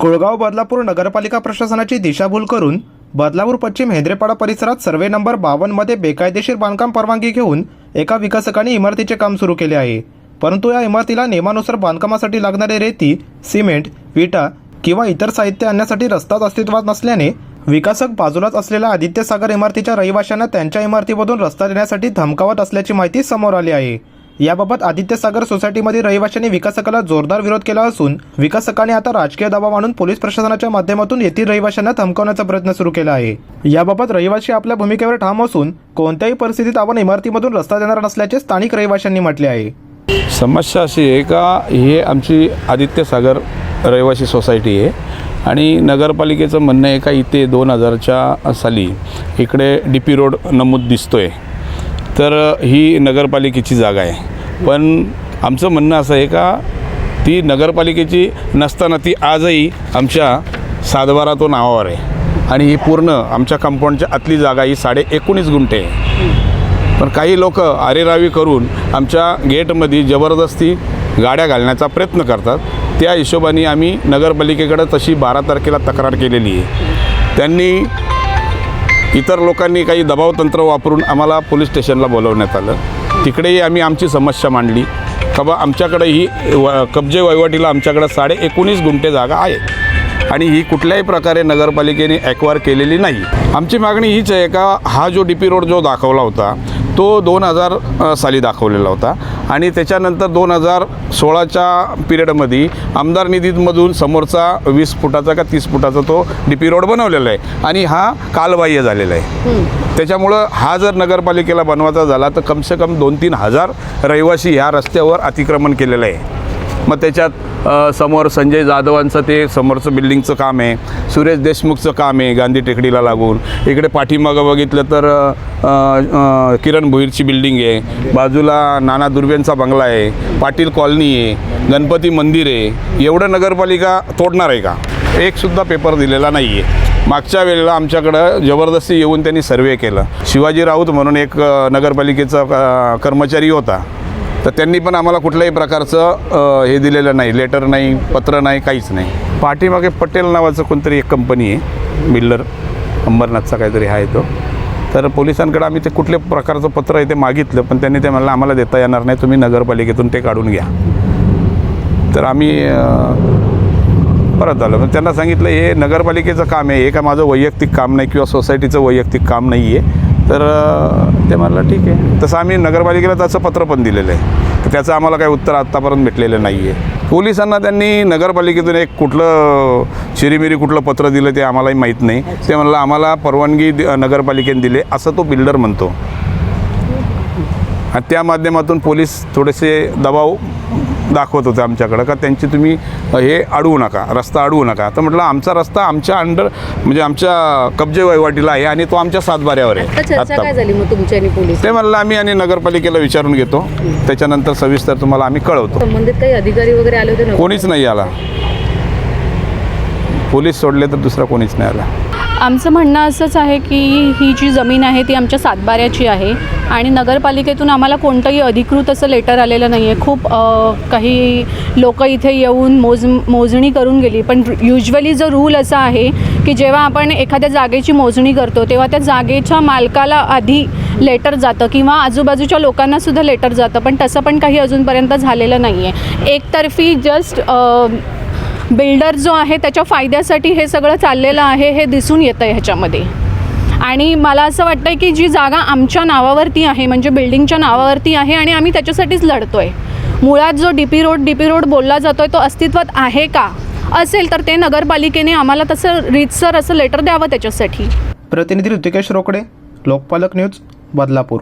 कुळगाव बदलापूर नगरपालिका प्रशासनाची दिशाभूल करून बदलापूर पश्चिम हेंद्रेपाडा परिसरात सर्वे नंबर बावन्नमध्ये बेकायदेशीर बांधकाम परवानगी घेऊन एका विकासकाने इमारतीचे काम सुरू केले आहे. परंतु या इमारतीला नियमानुसार बांधकामासाठी लागणारे रेती सिमेंट विटा किंवा इतर साहित्य आणण्यासाठी रस्ताच अस्तित्वात नसल्याने विकासक बाजूलाच असलेल्या आदित्य सागर इमारतीच्या रहिवाशांना त्यांच्या इमारतीमधून रस्ता देण्यासाठी धमकावत असल्याची माहिती समोर आली आहे. याबाबत आदित्य सागर सोसायटीमध्ये रहिवाशांनी विकासकाला जोरदार विरोध केला असून विकासकाने आता राजकीय दबाव आणून पोलीस प्रशासनाच्या माध्यमातून येथील रहिवाशांना थमकवण्याचा प्रयत्न सुरू केला आहे. याबाबत रहिवाशी आपल्या भूमिकेवर ठाम असून कोणत्याही परिस्थितीत आपण इमारतीमधून रस्ता देणार नसल्याचे स्थानिक रहिवाशांनी म्हटले आहे. समस्या अशी आहे का हे आमची आदित्य सागर रहिवासी सोसायटी आहे आणि नगरपालिकेचं म्हणणं आहे का इथे दोन हजारच्या साली इकडे डी पी रोड नमूद दिसतो आहे तर ही नगरपालिकेची जागा आहे. पण आमचं म्हणणं असं आहे का ती नगरपालिकेची नसताना ती आजही आमच्या सातबारा तो नावावर आहे. आणि ही पूर्ण आमच्या कंपाऊंडच्या आतली जागा ही साडे एकोणीस गुंठे आहे. पण काही लोक आरेरावी करून आमच्या गेटमध्ये जबरदस्ती गाड्या घालण्याचा प्रयत्न करतात. त्या हिशोबाने आम्ही नगरपालिकेकडं तशी बारा तारखेला तक्रार केलेली आहे. त्यांनी इतर लोकांनी काही दबावतंत्र वापरून आम्हाला पोलीस स्टेशनला बोलवण्यात आलं. तिकडेही आम्ही आमची समस्या मांडली. का बा आमच्याकडे ही व कब्जे वहिवाटीला आमच्याकडे साडे एकोणीस गुंठे जागा आहे आणि ही कुठल्याही प्रकारे नगरपालिकेने ॲक्वायर केलेली नाही. आमची मागणी हीच आहे का हा जो डी पी रोड जो दाखवला होता तो दोन हजार साली दाखवलेला होता. आणि त्याच्यानंतर दोन हजार सोळाच्या पिरियडमध्ये आमदार निधीमधून समोरचा वीस फुटाचा का तीस फुटाचा तो डी पी रोड बनवलेला आहे. आणि हा कालबाह्य झालेला आहे. त्याच्यामुळं हा जर नगरपालिकेला बनवायचा झाला तर कमसे कम दोन तीन हजार रहिवासी ह्या रस्त्यावर अतिक्रमण केलेलं आहे. मग त्याच्यात समोर संजय जाधवांचं ते समोरचं बिल्डिंगचं काम आहे सुरेश देशमुखचं काम आहे गांधी टेकडीला लागून. इकडे पाठीमागं बघितलं तर किरण भोईरची बिल्डिंग आहे बाजूला नाना दुर्बेंचा बंगला आहे पाटील कॉलनी आहे गणपती मंदिर आहे एवढं नगरपालिका तोडणार आहे का? एकसुद्धा पेपर दिलेला नाही आहे मागच्या वेळेला आमच्याकडं जबरदस्ती येऊन त्यांनी सर्वे केलं. शिवाजी राऊत म्हणून एक नगरपालिकेचा कर्मचारी होता. तर त्यांनी पण आम्हाला कुठल्याही प्रकारचं हे दिलेलं नाही लेटर नाही पत्र नाही काहीच नाही. पाठीमागे पटेल नावाचं कोणतरी एक कंपनी आहे बिल्डर अंबरनाथचा काहीतरी आहे तो. तर पोलिसांकडे आम्ही ते कुठल्या प्रकारचं पत्र आहे ते मागितलं पण त्यांनी ते म्हणलं आम्हाला देता येणार नाही तुम्ही नगरपालिकेतून ते काढून घ्या. तर आम्ही परत आलो मग त्यांना सांगितलं हे नगरपालिकेचं काम आहे हे का माझं वैयक्तिक काम नाही किंवा सोसायटीचं वैयक्तिक काम नाही आहे तर ते म्हणलं ठीक आहे. तसं आम्ही नगरपालिकेला त्याचं पत्र पण दिलेलं आहे. तर त्याचं आम्हाला काही उत्तर आत्तापर्यंत भेटलेलं नाही आहे पोलिसांना त्यांनी नगरपालिकेतून एक कुठलं चिरीमिरी कुठलं पत्र दिलं ते आम्हालाही माहीत नाही. ते म्हणलं आम्हाला परवानगी नगरपालिकेने दिले असं तो बिल्डर म्हणतो. आणि त्या माध्यमातून पोलीस थोडेसे दबाव दाखवत होते आमच्याकडं का त्यांची तुम्ही हे अडवू नका रस्ता अडवू नका. तर म्हटलं आमचा रस्ता आमच्या अंडर म्हणजे आमच्या कब्जे वहिवाटीला आहे आणि तो आमच्या सातबाऱ्यावर आहे. आत्ता ते म्हणलं आम्ही आणि नगरपालिकेला विचारून घेतो. त्याच्यानंतर सविस्तर तुम्हाला आम्ही कळवतो. संबंधित काही अधिकारी वगैरे आले होते? कोणीच नाही आला. पोलीस सोडले तर दुसरा कोणीच नाही आला. आमचं म्हणणं असंच आहे की ही जी जमीन आहे ती आमच्या सातबाऱ्याची आहे आणि नगरपालिकेतून आम्हाला कोणतंही अधिकृत असं लेटर आलेलं नाही आहे खूप काही लोक इथे येऊन मोज मोजणी करून गेली. पण युजली जो रूल असा आहे की जेव्हा आपण एखाद्या जागेची मोजणी करतो तेव्हा त्या जागेच्या मालकाला आधी लेटर जातं किंवा आजूबाजूच्या लोकांनासुद्धा लेटर जातं. पण तसं पण काही अजूनपर्यंत झालेलं नाही आहे एकतर्फी जस्ट बिल्डर जो आहे त्याच्या फायद्यासाठी हे सगळं चाललेलं आहे हे दिसून येतं आहे ह्याच्यामध्ये. आणि मला असं वाटतं की जी जागा आमच्या नावावरती आहे म्हणजे बिल्डिंगच्या नावावरती आहे आणि आम्ही त्याच्यासाठीच लढतो आहे मुळात जो D P road D P road बोलला जातो आहे तो अस्तित्वात आहे का? असेल तर ते नगरपालिकेने आम्हाला तसं रीतसर असं लेटर द्यावं त्याच्यासाठी. प्रतिनिधी ऋतिकेश रोकडे लोकपालक न्यूज बदलापूर.